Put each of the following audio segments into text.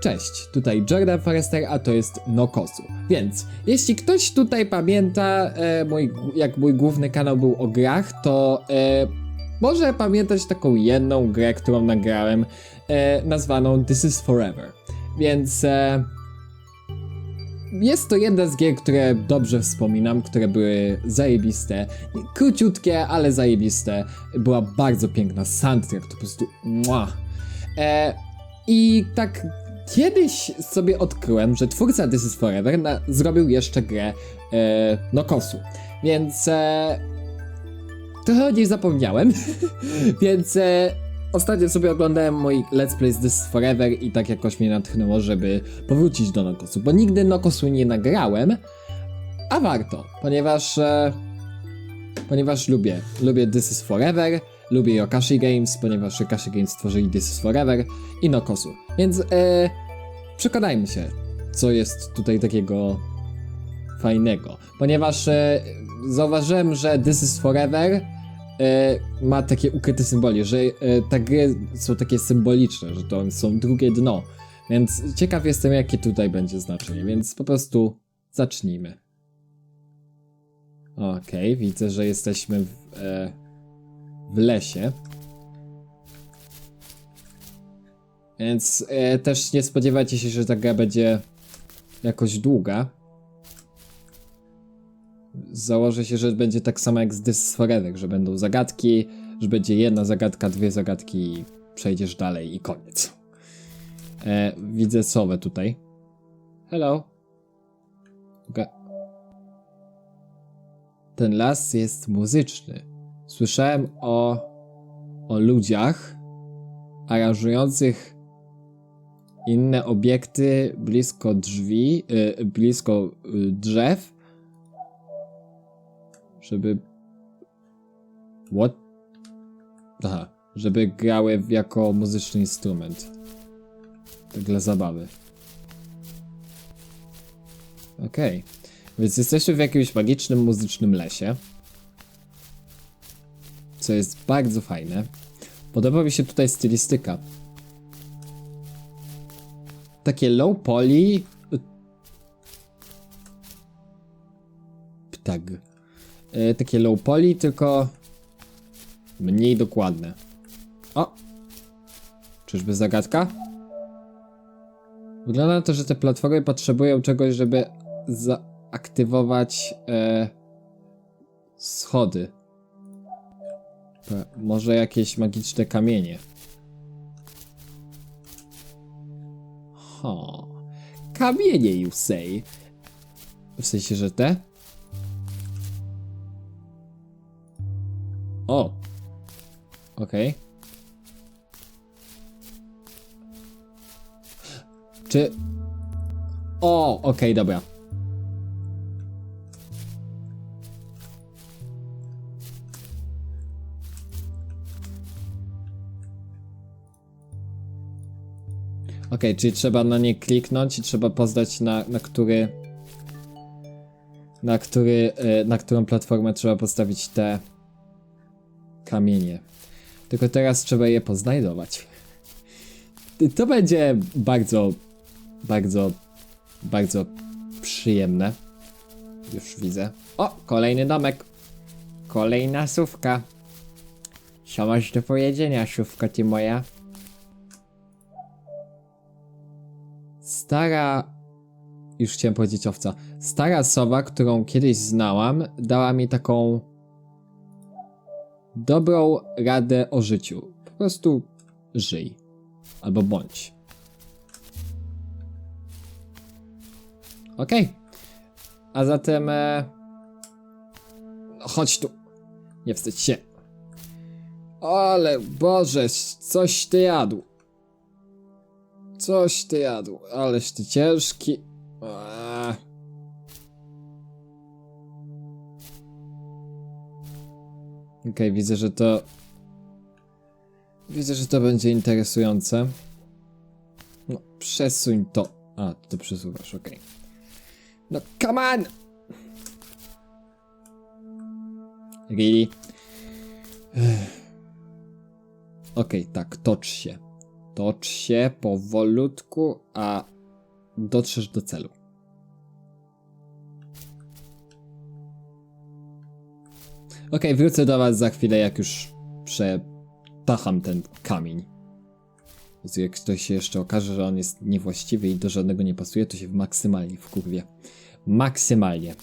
Cześć, tutaj Jordan Forrester, a to jest Nokosu. Więc, jeśli ktoś tutaj pamięta, e, mój, jak mój główny kanał był o grach, to e, może pamiętać taką jedną grę, którą nagrałem, e, nazwaną This is Forever. Więc e, jest to jedna z gier, które dobrze wspominam, które były zajebiste, króciutkie, ale zajebiste. Była bardzo piękna soundtrack, to po prostu mua. E, I tak kiedyś sobie odkryłem, że twórca This is Forever na, zrobił jeszcze grę e, Nokosu, więc e, trochę o niej zapomniałem, więc e, ostatnio sobie oglądałem mój Let's Play z This is Forever i tak jakoś mnie natchnęło, żeby powrócić do Nokosu, bo nigdy Nokosu nie nagrałem, a warto, ponieważ e, ponieważ lubię, lubię This is Forever, lubię Yokashi Games, ponieważ Yokashi Games stworzyli This is Forever i Nokosu, więc e, przekonajmy się, co jest tutaj takiego fajnego, ponieważ e, zauważyłem, że This is Forever e, ma takie ukryte symbole, że e, te gry są takie symboliczne, że to są drugie dno, więc ciekaw jestem, jakie tutaj będzie znaczenie, więc po prostu zacznijmy. Okej, widzę, że jesteśmy w, e, w lesie. Więc e, też nie spodziewajcie się, że ta gra będzie jakoś długa. Założę się, że będzie tak samo jak z Forever, że będą zagadki, że będzie jedna zagadka, dwie zagadki i przejdziesz dalej i koniec. E, widzę sowę tutaj. Hello. Ten las jest muzyczny. Słyszałem o, o ludziach aranżujących inne obiekty blisko drzwi, y, blisko y, drzew, żeby. What? Aha, żeby grały jako muzyczny instrument. Tak dla zabawy. Okej. Więc jesteśmy w jakimś magicznym, muzycznym lesie. Co jest bardzo fajne. Podoba mi się tutaj stylistyka. Takie low poly. Ptag. E, takie low poly, tylko mniej dokładne. O! Czyżby zagadka? Wygląda na to, że te platformy potrzebują czegoś, żeby zaaktywować e, schody. Może jakieś magiczne kamienie. Ha. Kamienie, you say. W sensie, że te? O. Okej. Czy... O, okej, dobra. Okej, czyli trzeba na nie kliknąć i trzeba poznać na, na który na który, e, na którą platformę trzeba postawić te kamienie. Tylko teraz trzeba je poznajdować. To będzie bardzo, bardzo, bardzo przyjemne. Już widzę. O, kolejny domek. Kolejna sówka. Co masz do powiedzenia, sówka ty moja? Stara. Już chciałem powiedzieć owca. Stara sowa, którą kiedyś znałam, dała mi taką. dobrą radę o życiu. Po prostu żyj. Albo bądź. Okej. A zatem. E... Chodź tu. Nie wstydź się. Ale Boże, coś ty jadł. Coś ty jadł, aleś ty ciężki. Eee. Okej, widzę, że to. Widzę, że to będzie interesujące. No, przesuń to. A, ty to przesuwasz, okej. No, come on! Really? Okej, tak, tocz się. Tocz się powolutku, a dotrzesz do celu. Okej, wrócę do was za chwilę, jak już przetacham ten kamień. Więc jak ktoś się jeszcze okaże, że on jest niewłaściwy i do żadnego nie pasuje, to się maksymalnie wkurwie. Maksymalnie.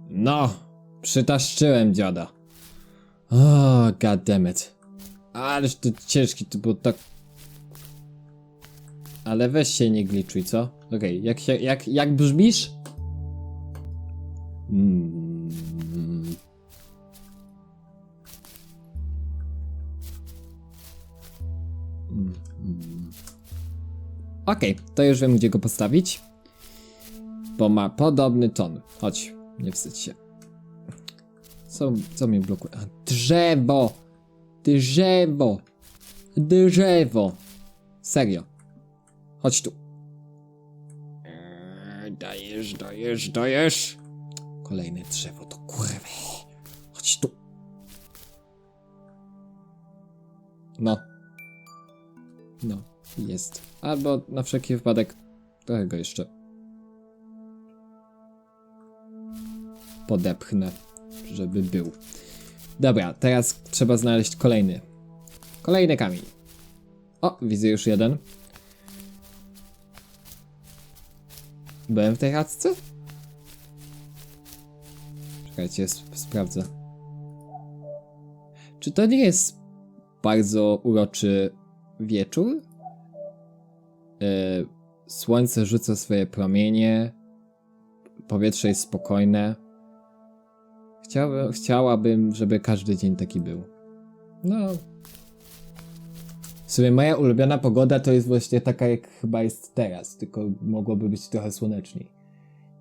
No, przytaszczyłem dziada. O, god damn it. Ależ to ciężki, to było tak... Ale weź się nie gliczuj, co? Okej, jak, się, jak, jak brzmisz? Mm. Okej, to już wiem gdzie go postawić. Bo ma podobny ton. Chodź, nie wstydź się. Co, co mnie blokuje? Drzewo! Drzewo! Drzewo! Serio. Chodź tu. Eee, Dajesz, dajesz, dajesz. Kolejne drzewo to kurwa. Chodź tu. No. No, jest. Albo na wszelki wypadek trochę go jeszcze podepchnę, żeby był. Dobra, teraz trzeba znaleźć kolejny. Kolejny kamień. O, widzę już jeden. Byłem w tej chatce? Czekajcie, sp- sprawdzę. Czy to nie jest bardzo uroczy wieczór? E, słońce rzuca swoje promienie. Powietrze jest spokojne. Chciałbym, chciałabym, żeby każdy dzień taki był. No. W sumie moja ulubiona pogoda to jest właśnie taka, jak chyba jest teraz, tylko mogłoby być trochę słoneczniej.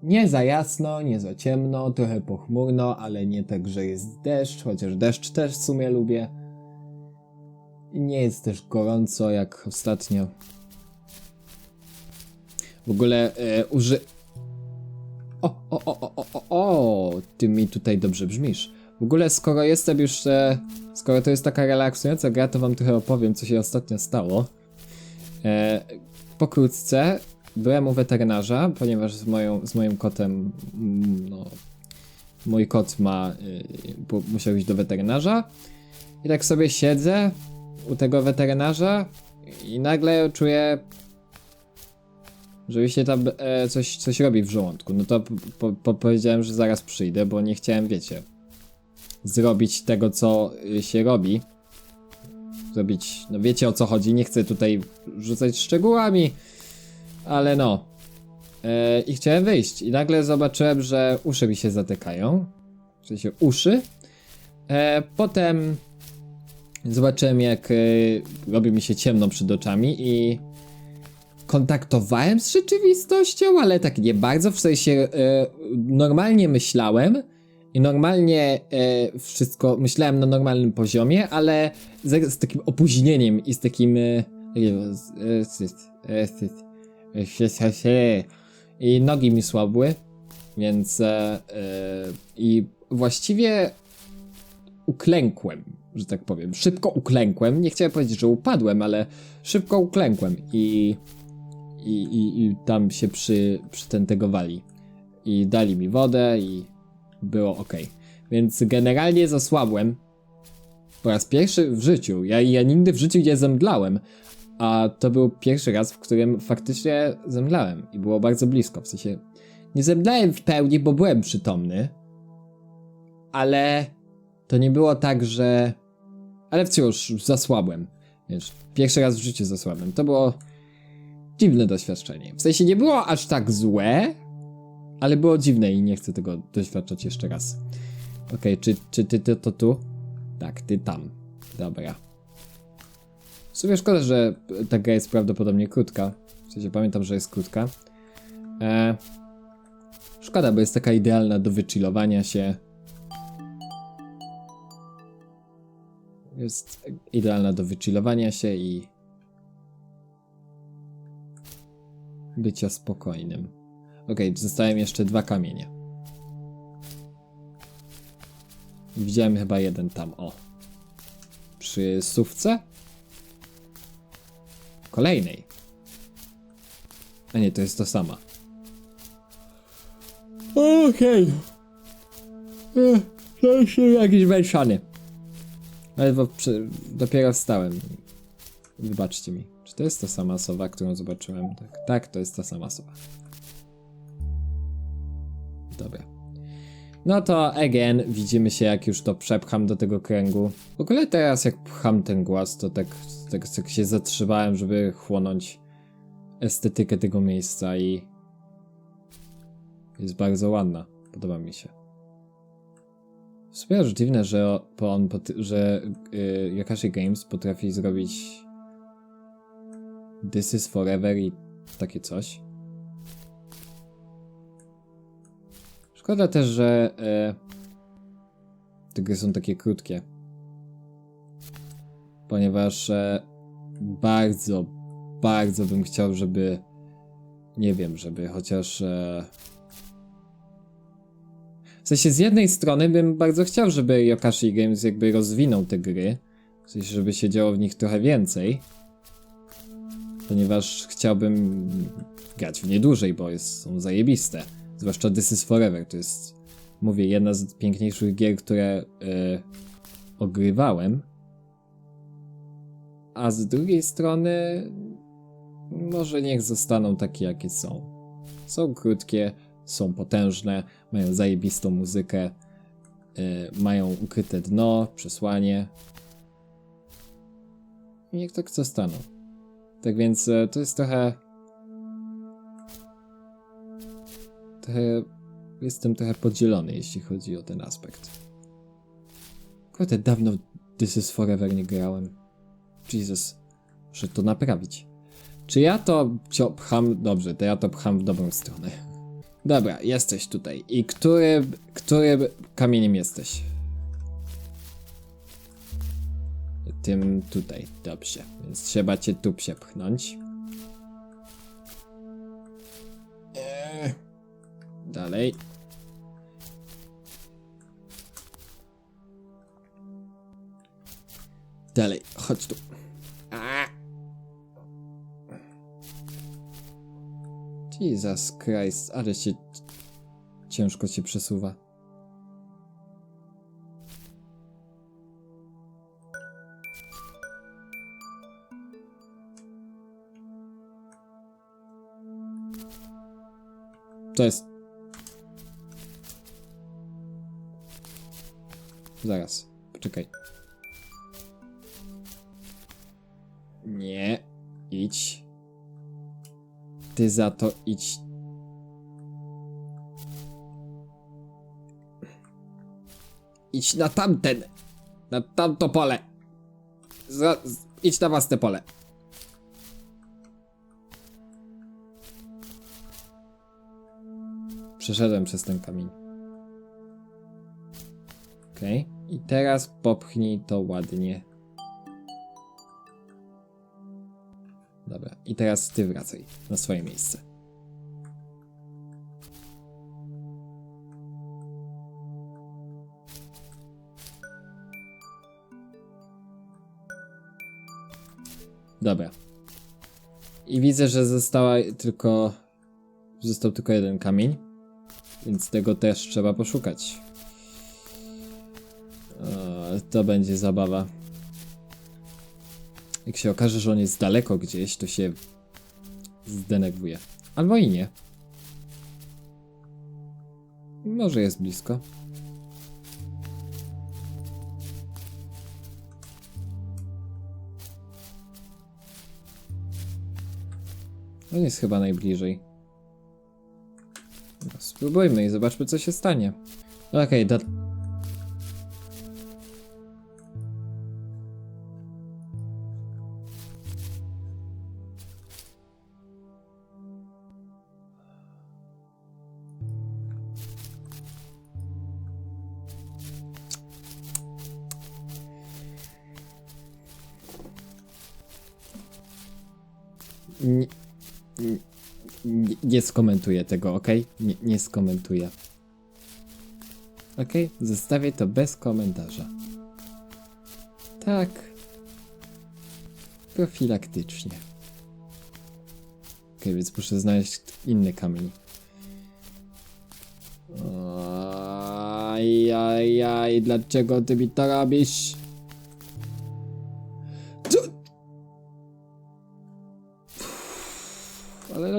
Nie za jasno, nie za ciemno, trochę pochmurno, ale nie tak, że jest deszcz, chociaż deszcz też w sumie lubię. Nie jest też gorąco jak ostatnio. W ogóle e, uży... O, o, o, o, o, o, o, ty mi tutaj dobrze brzmisz. W ogóle skoro jestem już, e, skoro to jest taka relaksująca gra, to wam trochę opowiem, co się ostatnio stało. E, pokrótce, byłem u weterynarza, ponieważ z, moją, z moim kotem, mm, no, mój kot ma, y, musiał iść do weterynarza. I tak sobie siedzę u tego weterynarza i nagle czuję, że się tam e, coś, coś robi w żołądku. No to po, po, powiedziałem, że zaraz przyjdę, bo nie chciałem, wiecie, zrobić tego, co y, się robi. Zrobić, no wiecie o co chodzi, nie chcę tutaj rzucać szczegółami, ale no. E, I chciałem wyjść i nagle zobaczyłem, że uszy mi się zatykają. W sensie uszy. E, potem zobaczyłem jak y, robi mi się ciemno przed oczami i kontaktowałem z rzeczywistością, ale tak nie bardzo, w sensie e, normalnie myślałem i normalnie e, wszystko myślałem na normalnym poziomie, ale z, z takim opóźnieniem i z takim i nogi mi słabły, więc e, e, i właściwie uklękłem, że tak powiem. Szybko uklękłem. Nie chciałem powiedzieć, że upadłem, ale szybko uklękłem i, i, i, i tam się przy, przytentegowali. I dali mi wodę i było ok. Więc generalnie zasłabłem po raz pierwszy w życiu. Ja, ja nigdy w życiu nie zemdlałem, a to był pierwszy raz, w którym faktycznie zemdlałem i było bardzo blisko. W sensie nie zemdlałem w pełni, bo byłem przytomny, ale to nie było tak, że. Ale wciąż zasłabłem. Wiesz, pierwszy raz w życiu zasłabłem. To było dziwne doświadczenie. W sensie nie było aż tak złe, ale było dziwne i nie chcę tego doświadczać jeszcze raz. Okej, czy, czy ty, ty to tu? Tak, ty tam. Dobra. W sumie szkoda, że ta gra jest prawdopodobnie krótka. W sensie pamiętam, że jest krótka. E, szkoda, bo jest taka idealna do wychillowania się. Jest idealna do wychillowania się i bycia spokojnym. Okej, zostałem jeszcze dwa kamienie. Widziałem chyba jeden tam, o. Przy sówce? kolejnej. A nie, to jest to sama. Okej. Okay. To jeszcze jakiś bo przy, dopiero wstałem. Wybaczcie mi. Czy to jest ta sama sowa, którą zobaczyłem? Tak, tak to jest ta sama sowa. Dobra. No to again, widzimy się jak już to przepcham do tego kręgu. W ogóle teraz jak pcham ten głaz, to tak, tak, tak się zatrzymałem, żeby chłonąć estetykę tego miejsca i jest bardzo ładna. Podoba mi się. W sumie aż dziwne, że on, że y, Yakashi Games potrafi zrobić This is Forever i takie coś. Szkoda też, że e, te gry są takie krótkie. Ponieważ e, bardzo, bardzo bym chciał, żeby nie wiem, żeby chociaż e, w sensie z jednej strony bym bardzo chciał, żeby Yokashi Games jakby rozwinął te gry. W sensie, żeby się działo w nich trochę więcej. Ponieważ chciałbym grać w nie dłużej, bo jest, są zajebiste. Zwłaszcza This is Forever. To jest, mówię, jedna z piękniejszych gier, które e, ogrywałem. A z drugiej strony, może niech zostaną takie, jakie są. Są krótkie, są potężne, mają zajebistą muzykę, e, mają ukryte dno, przesłanie. Niech tak zostaną. Tak więc e, to jest trochę. Trochę. Jestem trochę podzielony, jeśli chodzi o ten aspekt. Kurde, dawno This is Forever nie grałem. Jesus, muszę to naprawić. Czy ja to pcham? Dobrze, to ja to pcham w dobrą stronę. Dobra, jesteś tutaj. I który, który kamieniem jesteś? Tym tutaj, dobrze. Więc trzeba cię tu przepchnąć. Dalej. Dalej, chodź tu. A! Jesus Christ, ale się ciężko się przesuwa. To jest. Zaraz, poczekaj. Nie, idź. Ty za to idź. Idź na tamten. Na tamto pole. Za, z, idź na własne pole. Przeszedłem przez ten kamień. Okay. I teraz popchnij to ładnie. Dobra. I teraz ty wracaj na swoje miejsce. Dobra. I widzę, że została tylko. Został tylko jeden kamień. Więc tego też trzeba poszukać. To będzie zabawa. Jak się okaże, że on jest daleko gdzieś, to się zdenerwuje. Albo i nie. Może jest blisko. On jest chyba najbliżej. No, spróbujmy i zobaczmy, co się stanie. Okej, okay, nie, skomentuję tego, ok? Nie, nie skomentuję. Ok? Zostawię to bez komentarza. Tak. Profilaktycznie. Okej, więc muszę znaleźć inny kamień. Ajajaj, dlaczego ty mi to robisz?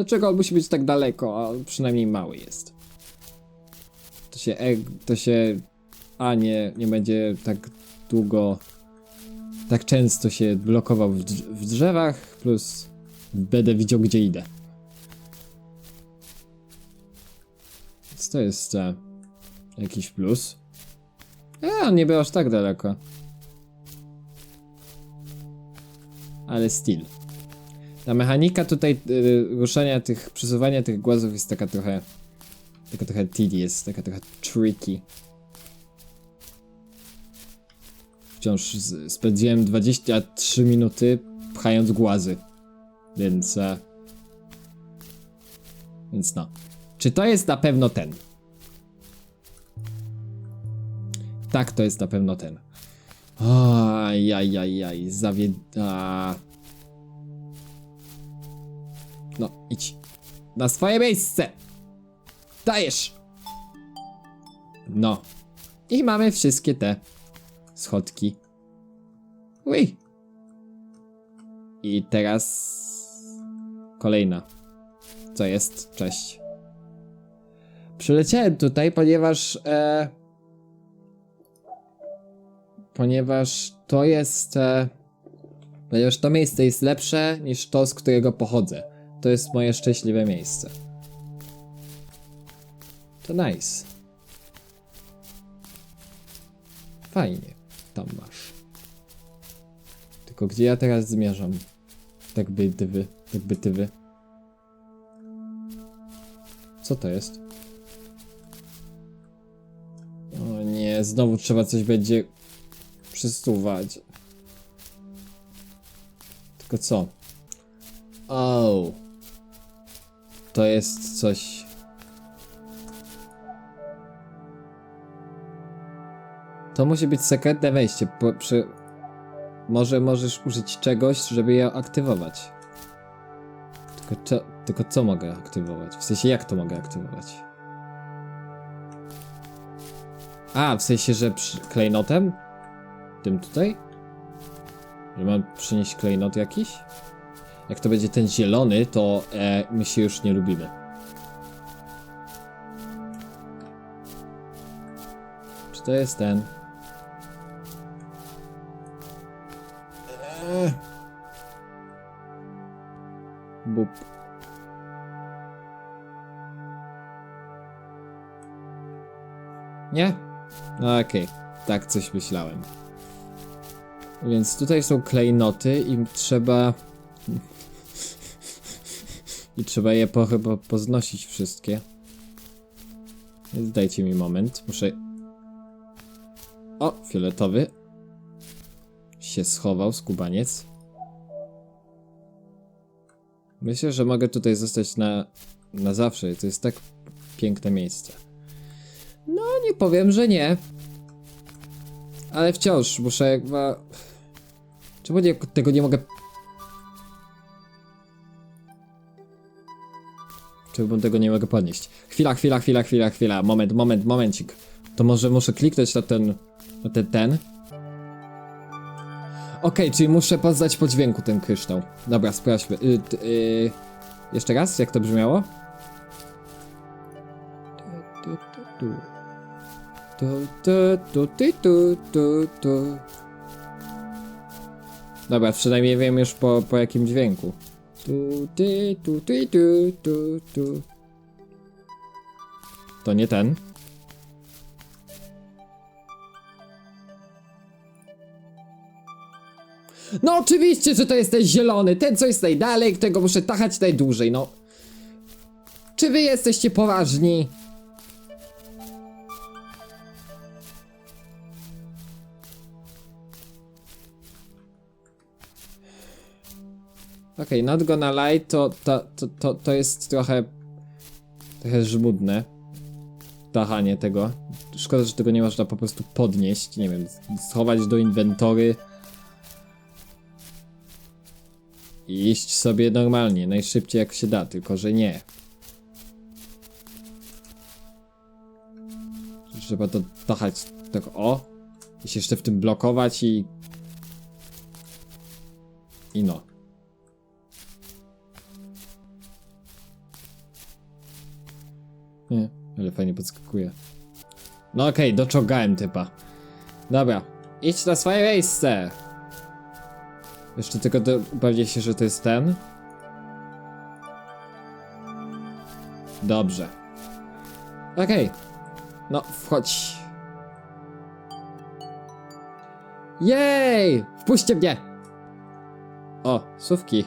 Ale dlaczego on musi być tak daleko, a przynajmniej mały jest? To się, e, to się, a nie, nie będzie tak długo, tak często się blokował w, w drzewach, plus będę widział gdzie idę. Więc to jest e, jakiś plus. E, on nie był aż tak daleko. Ale still. Ta mechanika tutaj y, ruszania tych, przesuwania tych głazów jest taka trochę, taka trochę tedious, taka trochę tricky. Wciąż z, spędziłem 23 minuty pchając głazy. Więc. E, więc no. Czy to jest na pewno ten? Tak, to jest na pewno ten. Ajajajaj, zawieda. No, idź. Na swoje miejsce! Dajesz! No. I mamy wszystkie te schodki. Uj. I teraz kolejna. Co jest? Cześć. Przyleciałem tutaj, ponieważ e, ponieważ to jest e, ponieważ to miejsce jest lepsze niż to, z którego pochodzę. To jest moje szczęśliwe miejsce. To nice. Fajnie. Tam masz. Tylko gdzie ja teraz zmierzam? Tak by ty wy, tak by. Co to jest? O nie, znowu trzeba coś będzie przesuwać. Tylko co? O. To jest coś. To musi być sekretne wejście. Po, przy... Może możesz użyć czegoś, żeby je aktywować. Tylko, co, tylko co mogę aktywować? W sensie jak to mogę aktywować? A, w sensie, że przy... klejnotem? Tym tutaj? Że mam przynieść klejnot jakiś? Jak to będzie ten zielony, to e, my się już nie lubimy. Czy to jest ten? Eee. Bup. Nie? No okej, tak coś myślałem. Więc tutaj są klejnoty i trzeba... I trzeba je po, chyba poznosić wszystkie. Więc dajcie mi moment, muszę... O, fioletowy. Się schował, skubaniec. Myślę, że mogę tutaj zostać na, na zawsze. To jest tak piękne miejsce. No, nie powiem, że nie. Ale wciąż muszę chyba... Czemu nie, tego nie mogę... Czemu tego nie mogę podnieść? Chwila, chwila, chwila, chwila, chwila. Moment, moment, momencik. To może muszę kliknąć na ten... Na ten, ten. Okej, czyli muszę poznać po dźwięku ten kryształ. Dobra, sprawdźmy. Y, y, jeszcze raz, jak to brzmiało? Dobra, przynajmniej wiem już po, po jakim dźwięku. Tu, ty, tu, ty, tu, tu, tu. To nie ten. No oczywiście, że to jest ten zielony, ten co jest najdalej, którego muszę tachać najdłużej, no. Czy wy jesteście poważni? Okej, okay, not gonna lie, to, to, to, to, to jest trochę... Trochę żmudne. Tachanie tego. Szkoda, że tego nie można po prostu podnieść, nie wiem, schować do inwentory. i iść sobie normalnie, najszybciej jak się da, tylko że nie. Trzeba to dachać tak o i się jeszcze w tym blokować i... I no. Nie, ale fajnie podskakuje. No okej, doczołgałem typa. Dobra, idź na swoje miejsce! Jeszcze tylko do, upewnię się, że to jest ten. Dobrze. Okej. No, wchodź. Jej! Wpuśćcie mnie! O, słówki.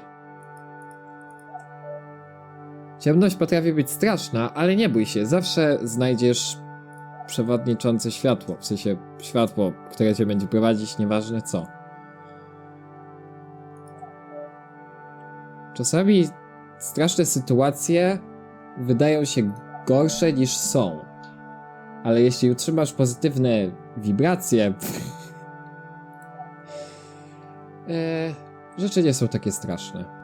Ciemność potrafi być straszna, ale nie bój się, zawsze znajdziesz przewodniczące światło, w sensie światło, które cię będzie prowadzić, nieważne co. Czasami straszne sytuacje wydają się gorsze niż są. Ale jeśli utrzymasz pozytywne wibracje, e, rzeczy nie są takie straszne.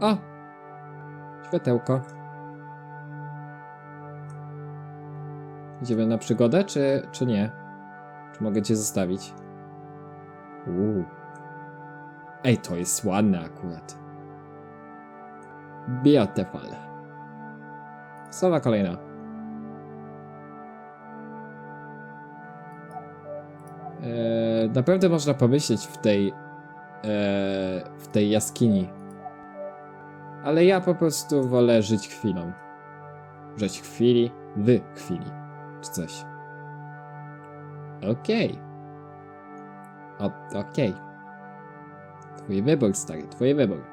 O! Światełko. Idziemy na przygodę, czy, czy nie? Czy mogę cię zostawić? Uuu. Ej, to jest ładne akurat. Beautiful. Słowa kolejna. Eee, naprawdę można pomyśleć w tej eee, w tej jaskini. Ale ja po prostu wolę żyć chwilą. Żyć chwili, w chwili. Czy coś. Okej. O, okej. Twój wybór, stary, twój wybór.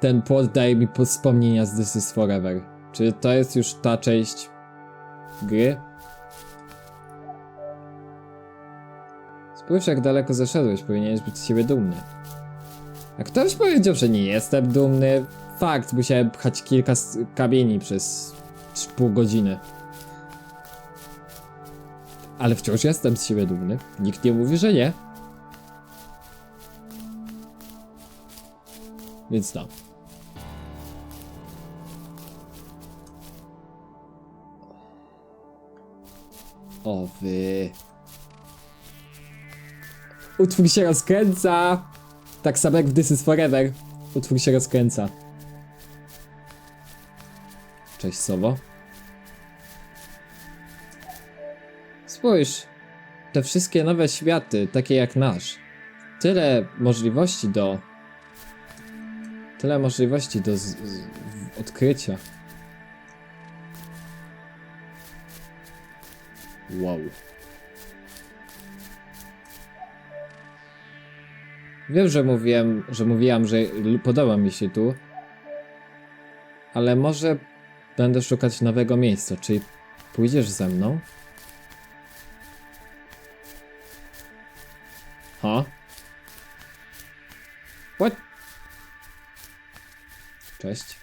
Ten płot daje mi po- wspomnienia z This is Forever. Czy to jest już ta część gry? Spójrz jak daleko zeszedłeś, powinieneś być z siebie dumny. A ktoś powiedział, że nie jestem dumny. Fakt, musiałem pchać kilka kamieni przez pół godziny. Ale wciąż jestem z siebie dumny. Nikt nie mówi, że nie. Więc no. O wy. Utwór się rozkręca. Tak samo jak w This is Forever. Utwór się rozkręca. Cześć Sowo. Spójrz, te wszystkie nowe światy, takie jak nasz. Tyle możliwości do. Tyle możliwości do z, z, odkrycia. Wow. Wiem, że mówiłem, że mówiłam, że podoba mi się tu. Ale może będę szukać nowego miejsca. Czy pójdziesz ze mną? Ha? What? Cześć.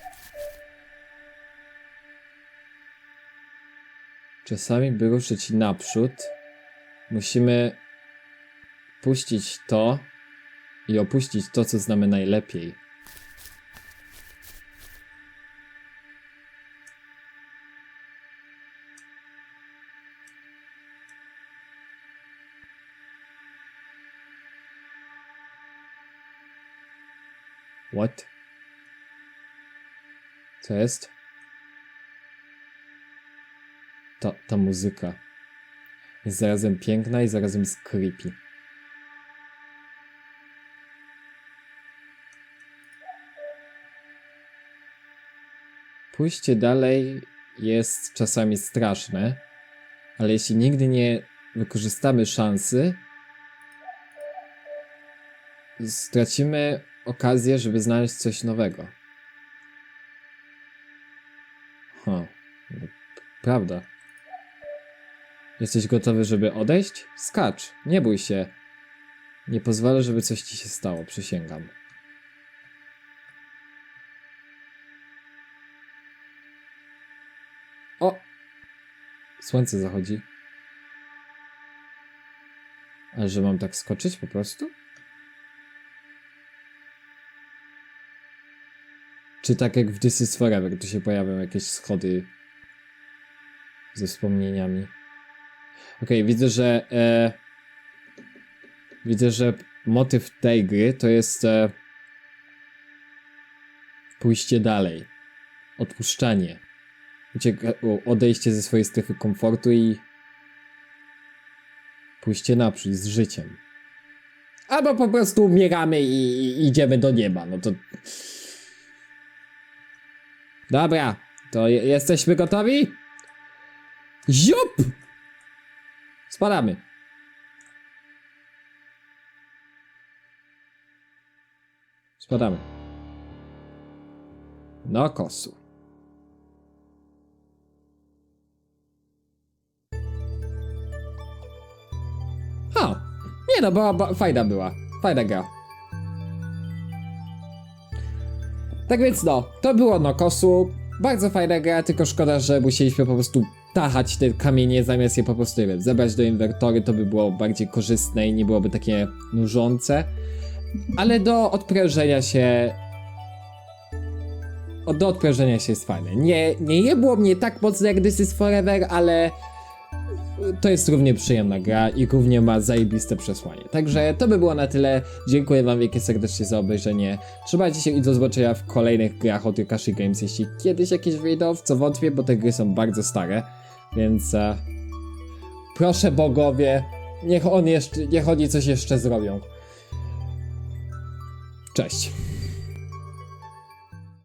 Czasami, by ruszyć naprzód, musimy puścić to i opuścić to, co znamy najlepiej. What? Co jest? Ta, ta muzyka jest zarazem piękna i zarazem jest creepy. Pójście dalej jest czasami straszne, ale jeśli nigdy nie wykorzystamy szansy, stracimy okazję, żeby znaleźć coś nowego. Ha, prawda. Jesteś gotowy, żeby odejść? Skacz, nie bój się. Nie pozwolę, żeby coś ci się stało, przysięgam. Słońce zachodzi. A że mam tak skoczyć po prostu? Czy tak jak w This is Forever, tu się pojawią jakieś schody ze wspomnieniami? Okej, widzę, że e, widzę, że motyw tej gry to jest e, pójście dalej, odpuszczanie, ucieka- odejście ze swojej strefy komfortu i pójście naprzód z życiem. Albo po prostu umieramy i, i idziemy do nieba, no to... Dobra, to je- jesteśmy gotowi? Ziup! Spadamy. Spadamy. Do kosu. No, była, ba, fajna była. Fajna gra. Tak więc no, to było no kosu. Bardzo fajna gra, tylko szkoda, że musieliśmy po prostu tachać te kamienie zamiast je po prostu, nie wiem, do inwertory, to by było bardziej korzystne i nie byłoby takie nużące. Ale do odprężenia się... Do odprężenia się jest fajne. Nie, nie jebło mnie tak mocno jak This is Forever, ale to jest równie przyjemna gra i równie ma zajebiste przesłanie. Także to by było na tyle. Dziękuję wam wielkie serdecznie za obejrzenie. Trzymajcie się i do zobaczenia w kolejnych grach od Yokashi Games, jeśli kiedyś jakieś wyjdą, w co wątpię, bo te gry są bardzo stare. Więc e, proszę bogowie, niech on jeszcze, niech oni coś jeszcze zrobią. Cześć.